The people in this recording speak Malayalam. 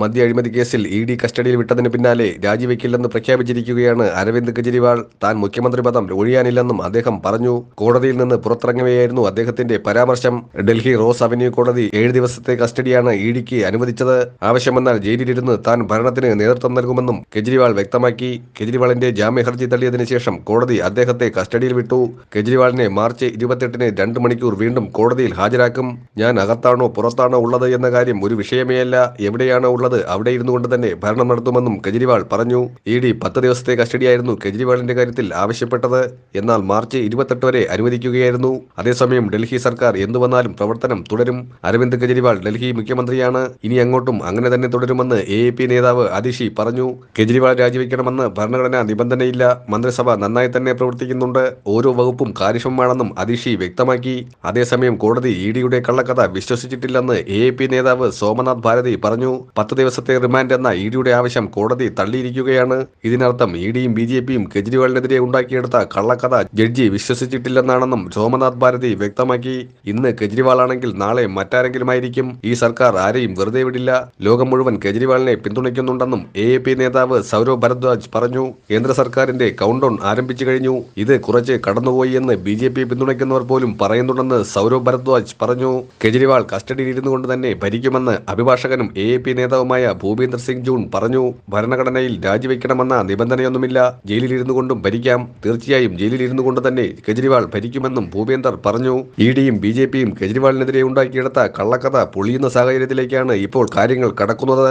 മദ്യ അഴിമതി കേസിൽ ഇ ഡി കസ്റ്റഡിയിൽ വിട്ടതിന് പിന്നാലെ രാജിവെക്കില്ലെന്ന് പ്രഖ്യാപിച്ചിരിക്കുകയാണ് അരവിന്ദ് കെജ്രിവാൾ. താൻ മുഖ്യമന്ത്രി പദം ഒഴിയാനില്ലെന്നും അദ്ദേഹം പറഞ്ഞു. കോടതിയിൽ നിന്ന് പുറത്തിറങ്ങുകയായിരുന്നു അദ്ദേഹത്തിന്റെ പരാമർശം. ഡൽഹി റോസ് അവന്യൂ കോടതി ഏഴ് ദിവസത്തെ കസ്റ്റഡിയാണ് ഇ ഡിക്ക് അനുവദിച്ചത്. ആവശ്യമെന്നാൽ ജയിലിലിരുന്ന് താൻ ഭരണത്തിന് നേതൃത്വം നൽകുമെന്നും കെജ്രിവാൾ വ്യക്തമാക്കി. കെജ്രിവാളിന്റെ ജാമ്യ ഹർജി തള്ളിയതിനു ശേഷം കോടതി അദ്ദേഹത്തെ കസ്റ്റഡിയിൽ വിട്ടു. കെജ്രിവാളിനെ മാർച്ച് ഇരുപത്തെട്ടിന് രണ്ട് മണിക്കൂർ വീണ്ടും കോടതിയിൽ ഹാജരാക്കും. ഞാൻ അകത്താണോ പുറത്താണോ ഉള്ളത് എന്ന കാര്യം ഒരു വിഷയമേയല്ല. എവിടെയാണോ ഉള്ളത് അവിടെ ഇരുന്നു കൊണ്ട് തന്നെ ഭരണം നടത്തുമെന്നും കെജ്രിവാൾ പറഞ്ഞു. ഇ ഡി പത്ത് ദിവസത്തെ കസ്റ്റഡിയായിരുന്നു കെജ്രിവാളിന്റെ കാര്യത്തിൽ ആവശ്യപ്പെട്ടത്. എന്നാൽ മാർച്ച് ഇരുപത്തെട്ട് വരെ അനുവദിക്കുകയായിരുന്നു. അതേസമയം ഡൽഹി സർക്കാർ എന്തു വന്നാലും പ്രവർത്തനം തുടരും. അരവിന്ദ് കെജ്രിവാൾ ഡൽഹി മുഖ്യമന്ത്രിയാണ്. ഇനി അങ്ങോട്ടും അങ്ങനെ തന്നെ തുടരുമെന്ന് എ പി നേതാവ് അതിഷി പറഞ്ഞു. കെജ്രിവാൾ രാജിവെക്കണമെന്ന് ഭരണഘടനാ നിബന്ധനയില്ല. മന്ത്രിസഭ നന്നായി തന്നെ പ്രവർത്തിക്കുന്നുണ്ട്. ഓരോ വകുപ്പും കാര്യക്ഷമമാണെന്നും അതിഷി വ്യക്തമാക്കി. അതേസമയം കോടതി ഇ ഡിയുടെ കള്ളക്കഥ വിശ്വസിച്ചിട്ടില്ലെന്ന് എ പി നേതാവ് സോമനാഥ് ഭാരതി പറഞ്ഞു. പത്ത് ദിവസത്തെ റിമാൻഡ് എന്ന ഇ ഡിയുടെ ആവശ്യം കോടതി തള്ളിയിരിക്കുകയാണ്. ഇതിനർത്ഥം ഇ ഡിയും ബി ജെ പിയും കെജ്രിവാളിനെതിരെ ഉണ്ടാക്കിയെടുത്ത കള്ളക്കഥ ജഡ്ജി വിശ്വസിച്ചിട്ടില്ലെന്നാണെന്നും സോമനാഥ് ഭാരതി വ്യക്തമാക്കി. ഇന്ന് കെജ്രിവാളാണെങ്കിൽ നാളെ മറ്റാരെങ്കിലുമായിരിക്കും. ഈ സർക്കാർ ആരെയും വെറുതെ വിടില്ല. ലോകം മുഴുവൻ കെജ്രിവാളിനെ പിന്തുണയ്ക്കുന്നുണ്ടെന്നും എ എ പി നേതാവ് സൗരവ് ഭരദ്വാജ് പറഞ്ഞു. കേന്ദ്ര സർക്കാരിന്റെ കൗണ്ട് ഡൌൺ ആരംഭിച്ചു കഴിഞ്ഞു. ഇത് കുറച്ച് കടന്നുപോയി എന്ന് ബി ജെ പി പിന്തുണയ്ക്കുന്നവർ പോലും പറയുന്നുണ്ടെന്ന് സൗരവ് ഭരദ്വാജ് പറഞ്ഞു. കെജ്രിവാൾ കസ്റ്റഡിയിൽ ഇരുന്നു കൊണ്ട് തന്നെ ഭരിക്കുമെന്ന് അഭിഭാഷകനും എ എ പി നേതാവുമായ ഭൂപീന്ദർ സിംഗ് ജൂൺ പറഞ്ഞു ഭരണഘടനയിൽ രാജിവെക്കണമെന്ന നിബന്ധനയൊന്നുമില്ല. ജയിലിലിരുന്നു കൊണ്ടും ഭരിക്കാം. തീർച്ചയായും ജയിലിലിരുന്നു കൊണ്ട് തന്നെ കെജ്രിവാൾ ഭരിക്കുമെന്നും ഭൂപേന്ദർ പറഞ്ഞു. ഇ ഡിയും ബി ജെ പിയും കെജ്രിവാളിനെതിരെ ഉണ്ടാക്കിയെടുത്ത കള്ളക്കഥ പൊളിയുന്ന സാഹചര്യത്തിലേക്കാണ് ഇപ്പോൾ കാര്യങ്ങൾ കടക്കുന്നത്.